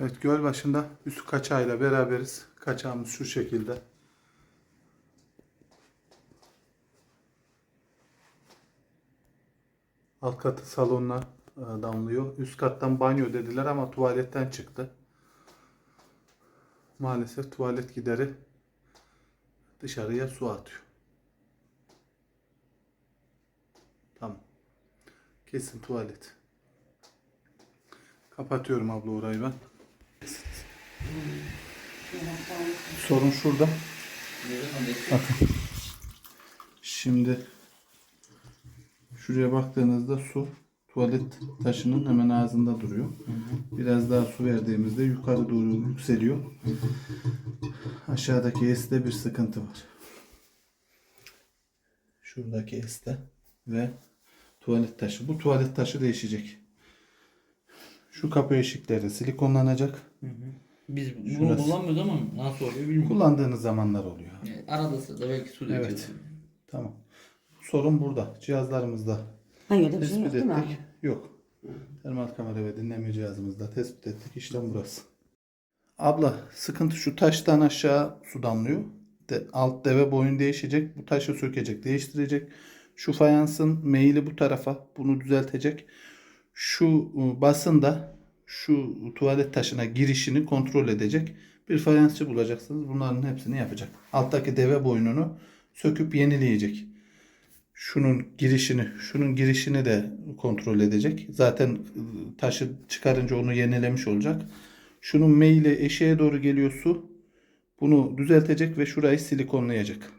Evet göl başında üstü kaçağıyla beraberiz. Kaçağımız şu şekilde. Alt katı salonla e, damlıyor. Üst kattan banyo dediler ama tuvaletten çıktı. Maalesef tuvalet gideri dışarıya su atıyor. Tamam. Kesin tuvalet. Kapatıyorum abla orayı ben. Sorun şurada. Bakın. Şimdi şuraya baktığınızda su tuvalet taşının hemen ağzında duruyor. Biraz daha su verdiğimizde yukarı doğru yükseliyor. Aşağıdaki S'te bir sıkıntı var. Şuradaki S'te ve tuvalet taşı. Bu tuvalet taşı değişecek. Şu kapı eşikleri silikonlanacak. Biz bunu Şurası. kullanmıyoruz ama nasıl oluyor bilmiyorum. Kullandığınız zamanlar oluyor. Yani arada sırada belki su döküyoruz. Evet. Tamam. Sorun burada. Cihazlarımızda Hayır öyle bir şey tespit yok değil mi ettik. abi? Yok. Termal kamera ve dinleme cihazımızda tespit ettik. İşlem burası. Abla sıkıntı şu taştan aşağı su damlıyor. De, alt deve boyun değişecek. Bu taşı sökecek, değiştirecek. Şu fayansın meyili bu tarafa. Bunu düzeltecek. Şu ıı, basın da şu tuvalet taşına girişini kontrol edecek. Bir fayansçı bulacaksınız. Bunların hepsini yapacak. Alttaki deve boynunu söküp yenileyecek şunun girişini, şunun girişini de kontrol edecek. Zaten ıı, taşı çıkarınca onu yenilemiş olacak. Şunun meyle eşeğe doğru geliyor su. Bunu düzeltecek ve şurayı silikonlayacak.